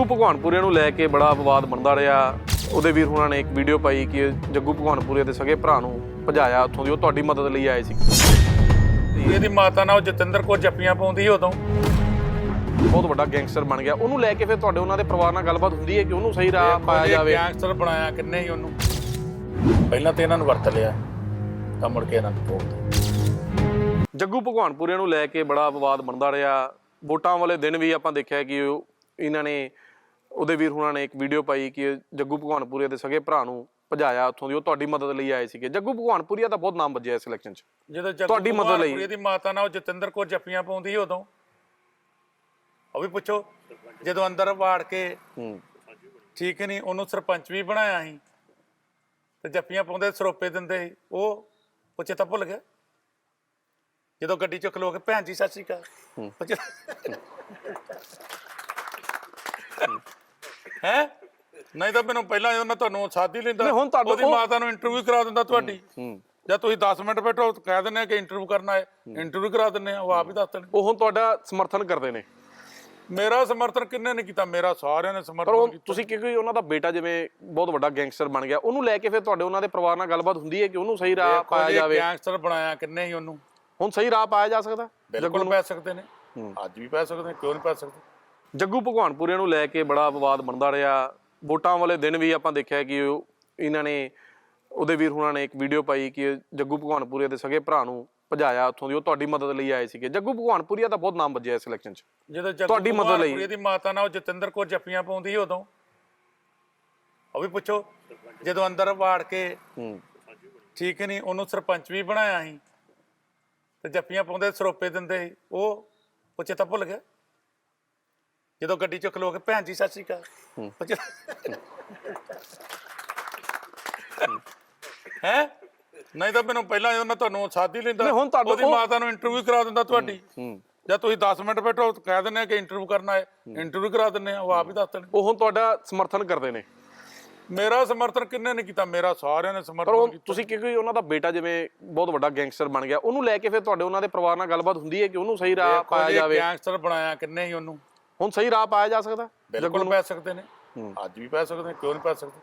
ਜੱਗੂ ਭਗਵਾਨਪੁਰੇ ਨੂੰ ਲੈ ਕੇ ਬੜਾ ਵਿਵਾਦ ਬਣਦਾ ਰਿਹਾ। ਉਹਦੇ ਵੀਰ ਹੁਣਾਂ ਨੇ ਇੱਕ ਵੀਡੀਓ ਪਾਈ ਕਿ ਜੱਗੂ ਭਗਵਾਨਪੁਰੇ ਦੇ ਸਗੇ ਭਰਾ ਨੂੰ ਭਜਾਇਆ ਉੱਥੋਂ ਦੀ ਉਹ ਤੁਹਾਡੀ ਮਦਦ ਲਈ ਆਏ ਸੀ। ਇਹਦੀ ਮਾਤਾ ਨਾਲ ਜਤਿੰਦਰ ਕੋ ਜੱਪੀਆਂ ਪਾਉਂਦੀ ਸੀ ਉਦੋਂ। ਬਹੁਤ ਵੱਡਾ ਗੈਂਗਸਟਰ ਬਣ ਗਿਆ। ਉਹਨੂੰ ਲੈ ਕੇ ਫਿਰ ਤੁਹਾਡੇ ਉਹਨਾਂ ਦੇ ਪਰਿਵਾਰ ਨਾਲ ਗੱਲਬਾਤ ਹੁੰਦੀ ਹੈ ਕਿ ਉਹਨੂੰ ਸਹੀ ਰਾਹ ਪਾਇਆ ਜਾਵੇ? ਗੈਂਗਸਟਰ ਬਣਾਇਆ ਕਿੰਨੇ ਹੀ ਉਹਨੂੰ। ਪਹਿਲਾਂ ਤੇ ਇਹਨਾਂ ਨੂੰ ਵਰਤ ਲਿਆ ਤਾਂ ਮੁੜ ਕੇ ਇਹਨਾਂ ਨੂੰ ਤੋੜਦਾ ਜੱਗੂ ਭਗਵਾਨਪੁਰੇ ਨੂੰ ਲੈ ਕੇ ਬੜਾ ਵਿਵਾਦ ਬਣਦਾ ਰਿਹਾ। ਵੋਟਾਂ ਵਾਲੇ ਦਿਨ ਵੀ ਆਪਾਂ ਦੇਖਿਆ ਕਿ ਇਹਨਾਂ ਨੇ ਉਹਦੇ ਵੀਰ ਹੁਣਾਂ ਨੇ ਇੱਕ ਵੀਡੀਓ ਪਾਈ ਕਿ ਜੱਗੂ ਭਗਵਾਨਪੁਰੇ ਦੇ ਸਗੇ ਭਰਾ ਨੂੰ ਭਜਾਇਆ ਉੱਥੋਂ ਦੀ ਉਹ ਤੁਹਾਡੀ ਮਦਦ ਲਈ ਆਏ ਸੀਗੇ। ਜੱਗੂ ਭਗਵਾਨਪੁਰੀਆ ਦਾ ਬਹੁਤ ਨਾਮ ਵੱਜਿਆ ਇਸ ਇਲੈਕਸ਼ਨ 'ਚ। ਜਦੋਂ ਜੱਗੂ ਤੁਹਾਡੀ ਮਦਦ ਲਈ। ਭਗਵਾਨਪੁਰੇ ਦੀ ਮਾਤਾ ਨਾਲ ਉਹ ਜਤਿੰਦਰ ਕੋ ਜੱਪੀਆਂ ਪਾਉਂਦੀ ਸੀ ਉਦੋਂ। ਉਹ ਵੀ ਪੁੱਛੋ ਜਦੋਂ ਅੰਦਰ ਵਾੜ ਕੇ ਹੂੰ। ਠੀਕ ਨਹੀਂ ਉਹਨੂੰ ਸਰਪੰਚ ਵੀ ਬਣਾਇਆ ਸੀ ਤੇ ਜੱਪੀਆਂ ਪਾਉਂਦੇ ਸਰੋਪੇ ਦਿੰਦੇ ਉਹ ਉਹ ਚੇਤਾ ਭੁੱਲ ਗਿਆ। ਜਦੋਂ ਗੱਡੀ ਚ ਖਲੋ ਕੇ ਭੈਣ ਜੀ ਸਤਿ ਸ਼੍ਰੀ ਅਕਾਲ। ਹੂੰ। ਨਹੀਂ ਤਾਂ ਮੈਨੂੰ ਪਹਿਲਾਂ ਜਦੋਂ ਮੈਂ ਤੁਹਾਨੂੰ ਸਾਦੀ ਲੈਂਦਾ ਨਹੀਂ, ਹੁਣ ਤੁਹਾਨੂੰ ਉਹਦੀ ਉਹ- ਮਾਤਾ ਨੂੰ ਇੰਟਰਵਿਊ ਕਰਾ ਦਿੰਦਾ ਤੁਹਾਡੀ। ਜਾਂ ਤੁਸੀਂ 10 ਮਿੰਟ ਬੈਠੋ ਕਹਿ ਦਿੰਦੇ ਆ ਕਿ ਇੰਟਰਵਿਊ ਕਰਨਾ ਹੈ। ਇੰਟਰਵਿਊ ਕਰਾ ਦਿੰਦੇ ਆ ਉਹ ਆਪ ਹੀ ਦੱਸ ਦੇਣ ਉਹ ਹੁਣ ਤੁਹਾਡਾ ਸਮਰਥਨ ਕਰਦੇ ਨੇ। ਮੇਰਾ ਸਮਰਥਨ ਕਿੰਨੇ ਨੇ ਕੀਤਾ? ਮੇਰਾ ਸਾਰਿਆਂ ਨੇ ਪਰ ਸਮਰਥਨ ਉਹ ਕੀਤਾ। ਤੁਸੀਂ ਕਿਉਂਕਿ ਉਹਨਾਂ ਦਾ ਬੇਟਾ ਜਿਵੇਂ ਬਹੁਤ ਵੱਡਾ ਗੈਂਗਸਟਰ ਬਣ ਗਿਆ ਉਹਨੂੰ ਲੈ ਕੇ ਫਿਰ ਤੁਹਾਡੇ ਉਹਨਾਂ ਦੇ ਪਰਿਵਾਰ ਨਾਲ ਗੱਲਬਾਤ ਹੁੰਦੀ ਹੈ ਕਿ ਉਹਨੂੰ ਸਹੀ ਰਾਹ ਪਾਇਆ ਜਾਵੇ? ਗੈਂਗਸਟਰ ਬਣਾਇਆ ਕਿੰਨੇ ਹੀ ਉਹਨੂੰ। ਹੁਣ ਸਹੀ ਰਾਹ ਪਾਇਆ ਜਾ ਸਕਦਾ? ਬਿਲਕੁਲ ਪੈ ਸਕਦੇ ਨੇ। ਅੱਜ ਵੀ ਪੈ ਸਕਦੇ ਨੇ ਕਿਉਂ ਨਹੀਂ ਪੈ ਸਕਦੇ? ਜੱਗੂ ਭਗਵਾਨਪੁਰੇ ਨੂੰ ਲੈ ਕੇ ਬੜਾ ਵਿਵਾਦ ਬਣਦਾ ਰਿਹਾ। ਵੋਟਾਂ ਵਾਲੇ ਦਿਨ ਵੀ ਆਪਾਂ ਦੇਖਿਆ ਕਿ ਇਹਨਾਂ ਨੇ ਉਹਦੇ ਵੀਰ ਹੁਣਾਂ ਨੇ ਇੱਕ ਵੀਡੀਓ ਪਾਈ ਕਿ ਜੱਗੂ ਭਗਵਾਨਪੁਰੇ ਦੇ ਸਗੇ ਭਰਾ ਨੂੰ ਭਜਾਇਆ ਉੱਥੋਂ ਦੀ ਉਹ ਤੁਹਾਡੀ ਮਦਦ ਲਈ ਆਏ ਸੀਗੇ। ਜੱਗੂ ਭਗਵਾਨਪੁਰੀਆ ਦਾ ਬਹੁਤ ਨਾਮ ਵੱਜਿਆ ਇਸ ਇਲੈਕਸ਼ਨ 'ਚ। ਜਦੋਂ ਜੱਗੂ ਤੁਹਾਡੀ ਮਦਦ ਲਈ। ਦੀ ਮਾਤਾ ਨਾਲ ਜਤਿੰਦਰ ਕੋ ਜੱਪੀਆਂ ਪਾਉਂਦੀ ਸੀ ਉਦੋਂ। ਉਹ ਵੀ ਪੁੱਛੋ ਜਦੋਂ ਅੰਦਰ ਵਾੜ ਕੇ ਠੀਕ ਨਹੀਂ ਉਹਨੂੰ ਸਰਪੰਚ ਵੀ ਬਣਾਇਆ ਸੀ ਤੇ ਜੱਪੀਆਂ ਪਾਉਂਦੇ ਸਰੋਪੇ ਦਿੰਦੇ ਸੀ ਉਹ ਉਹ ਚੇਤਾ ਭੁੱਲ ਗਿਆ। ਜਦੋਂ ਗੱਡੀ ਚ ਖਲੋ ਕੇ ਭੈਣ ਜੀ ਸਤਿ ਸ਼੍ਰੀ ਅਕਾਲ। ਹੂੰ। ਉਹ ਹੈਂ। ਨਹੀਂ ਤਾਂ ਮੈਨੂੰ ਪਹਿਲਾਂ ਜਦੋਂ ਮੈਂ ਤੁਹਾਨੂੰ ਸਾਦੀ ਲੈਂਦਾ ਨਹੀਂ, ਹੁਣ ਤੁਹਾਨੂੰ ਉਹਦੀ ਉਹ- ਮਾਤਾ ਨੂੰ ਇੰਟਰਵਿਊ ਕਰਾ ਦਿੰਦਾ ਤੁਹਾਡੀ। ਜਾਂ ਤੁਸੀਂ 10 ਮਿੰਟ ਬੈਠੋ ਕਹਿ ਦਿੰਦੇ ਆ ਕਿ ਇੰਟਰਵਿਊ ਕਰਨਾ ਹੈ। ਇੰਟਰਵਿਊ ਕਰਾ ਦਿੰਦੇ ਆ ਉਹ ਆਪ ਹੀ ਦੱਸ ਦੇਣ ਉਹ ਹੁਣ ਤੁਹਾਡਾ ਸਮਰਥਨ ਕਰਦੇ ਨੇ। ਮੇਰਾ ਸਮਰਥਨ ਕਿੰਨੇ ਨੇ ਕੀਤਾ? ਮੇਰਾ ਸਾਰਿਆਂ ਨੇ ਪਰ ਸਮਰਥਨ ਉਹ ਕੀਤਾ। ਤੁਸੀਂ ਕਿਉਂਕਿ ਉਹਨਾਂ ਦਾ ਬੇਟਾ ਜਿਵੇਂ ਬਹੁਤ ਵੱਡਾ ਗੈਂਗਸਟਰ ਬਣ ਗਿਆ ਉਹਨੂੰ ਲੈ ਕੇ ਫਿਰ ਤੁਹਾਡੇ ਉਹਨਾਂ ਦੇ ਪਰਿਵਾਰ ਨਾਲ ਗੱਲਬਾਤ ਹੁੰਦੀ ਹੈ ਕਿ ਉਹਨੂੰ ਸਹੀ ਰਾਹ ਪਾਇਆ ਜਾਵੇ? ਗੈਂਗਸਟਰ ਬਣਾਇਆ ਕਿੰਨੇ ਹੀ ਉਹਨੂੰ। ਹੁਣ ਸਹੀ ਰਾਹ ਪਾਇਆ ਜਾ ਸਕਦਾ ਬਿਲਕੁਲ ਪੈ ਸਕਦੇ ਨੇ। ਅੱਜ ਵੀ ਪੈ ਸਕਦੇ ਨੇ ਕਿਉਂ ਨਹੀਂ ਪੈ ਸਕਦੇ?